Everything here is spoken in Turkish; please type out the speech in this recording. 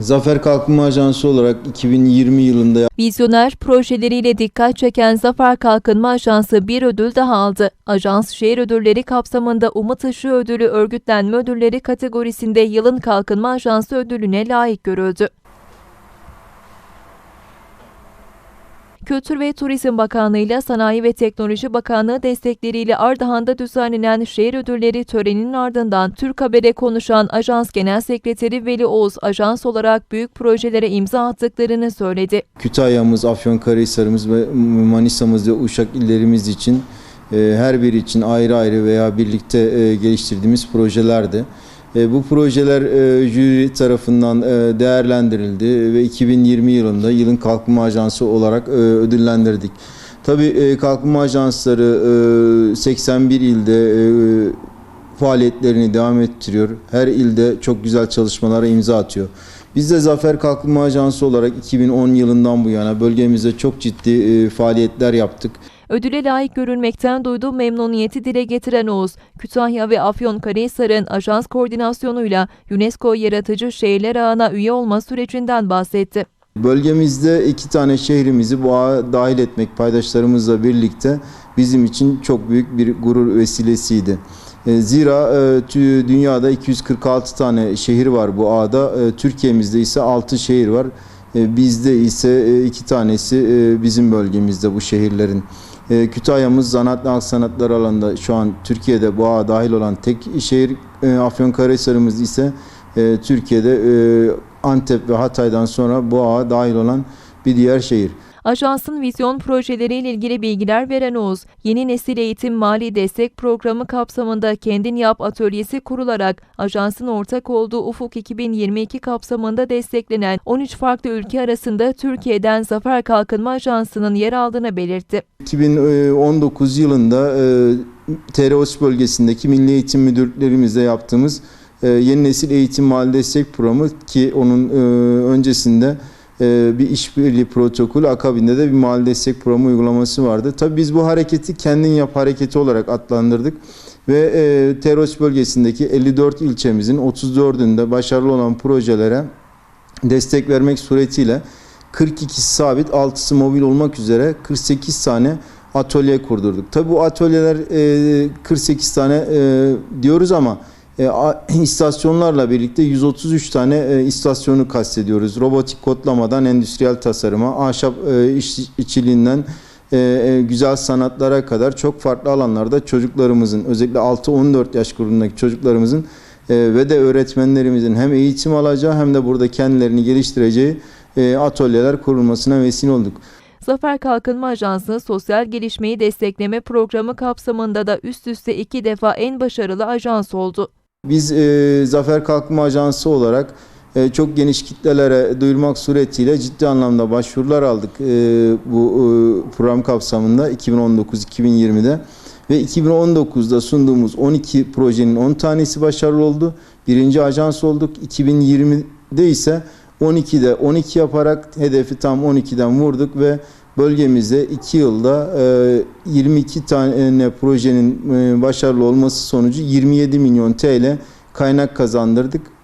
Zafer Kalkınma Ajansı olarak 2020 yılında Vizyoner projeleriyle dikkat çeken Zafer Kalkınma Ajansı bir ödül daha aldı. Ajans şehir ödülleri kapsamında Umut Işığı Ödülü Örgütlenme Ödülleri kategorisinde yılın Kalkınma Ajansı ödülüne layık görüldü. Kültür ve Turizm Bakanlığı ile Sanayi ve Teknoloji Bakanlığı destekleriyle Ardahan'da düzenlenen şehir ödülleri töreninin ardından Türk Haber'e konuşan Ajans Genel Sekreteri Veli Oğuz, ajans olarak büyük projelere imza attıklarını söyledi. Kütahya'mız, Afyonkarahisar'ımız ve Manisa'mız ve Uşak illerimiz için e, her biri için ayrı ayrı veya birlikte e, geliştirdiğimiz projelerdi. E, Bu projeler e, jüri tarafından e, değerlendirildi ve 2020 yılında yılın kalkınma ajansı olarak ödüllendirdik. Tabii kalkınma ajansları e, 81 ilde faaliyetlerini devam ettiriyor. Her ilde çok güzel çalışmalara imza atıyor. Biz de Zafer Kalkınma Ajansı olarak 2010 yılından bu yana bölgemizde çok ciddi faaliyetler yaptık. Ödüle layık görülmekten duyduğu memnuniyeti dile getiren Oğuz, Kütahya ve Afyonkarahisar'ın ajans koordinasyonuyla UNESCO Yaratıcı Şehirler Ağı'na üye olma sürecinden bahsetti. Bölgemizde iki tane şehrimizi bu ağa dahil etmek paydaşlarımızla birlikte bizim için çok büyük bir gurur vesilesiydi. E, Zira e, dünyada 246 tane şehir var bu ağda. E, Türkiye'mizde ise 6 şehir var. Bizde ise iki tanesi bizim bölgemizde bu şehirlerin. E, Kütahya'mız zanaat ve halk sanatları alanında şu an Türkiye'de bu dahil olan tek şehir. E, Afyonkarahisar'ımız ise e, Türkiye'de e, Antep ve Hatay'dan sonra bu dahil olan bir diğer şehir. Ajansın vizyon projeleriyle ilgili bilgiler veren Oğuz, yeni nesil eğitim mali destek programı kapsamında Kendin Yap atölyesi kurularak ajansın ortak olduğu Ufuk 2022 kapsamında desteklenen 13 farklı ülke arasında Türkiye'den Zafer Kalkınma Ajansı'nın yer aldığını belirtti. 2019 yılında e, Tereos bölgesindeki Milli Eğitim Müdürlüklerimizle yaptığımız e, Yeni Nesil Eğitim Mali Destek Programı ki onun e, öncesinde bir işbirliği protokolü akabinde de bir mali destek programı uygulaması vardı. Tabii biz bu hareketi kendin yap hareketi olarak adlandırdık ve e, Teros bölgesindeki 54 ilçemizin 34'ünde başarılı olan projelere destek vermek suretiyle 42 sabit, 6'sı mobil olmak üzere 48 tane atölye kurdurduk. Tabi bu atölyeler e, 48 tane e, diyoruz ama e, istasyonlarla birlikte 133 tane e, istasyonu kastediyoruz. Robotik kodlamadan endüstriyel tasarıma, ahşap e, iş, işçiliğinden e, e, güzel sanatlara kadar çok farklı alanlarda çocuklarımızın özellikle 6-14 yaş grubundaki çocuklarımızın e, ve de öğretmenlerimizin hem eğitim alacağı hem de burada kendilerini geliştireceği e, atölyeler kurulmasına vesile olduk. Zafer Kalkınma Ajansı sosyal gelişmeyi destekleme programı kapsamında da üst üste iki defa en başarılı ajans oldu. Biz e, Zafer Kalkınma Ajansı olarak e, çok geniş kitlelere duyurmak suretiyle ciddi anlamda başvurular aldık e, bu e, program kapsamında 2019-2020'de ve 2019'da sunduğumuz 12 projenin 10 tanesi başarılı oldu. Birinci ajans olduk. 2020'de ise 12'de 12 yaparak hedefi tam 12'den vurduk ve bölgemizde 2 yılda e, 22 tane projenin e, başarılı olması sonucu 27 milyon TL kaynak kazandırdık.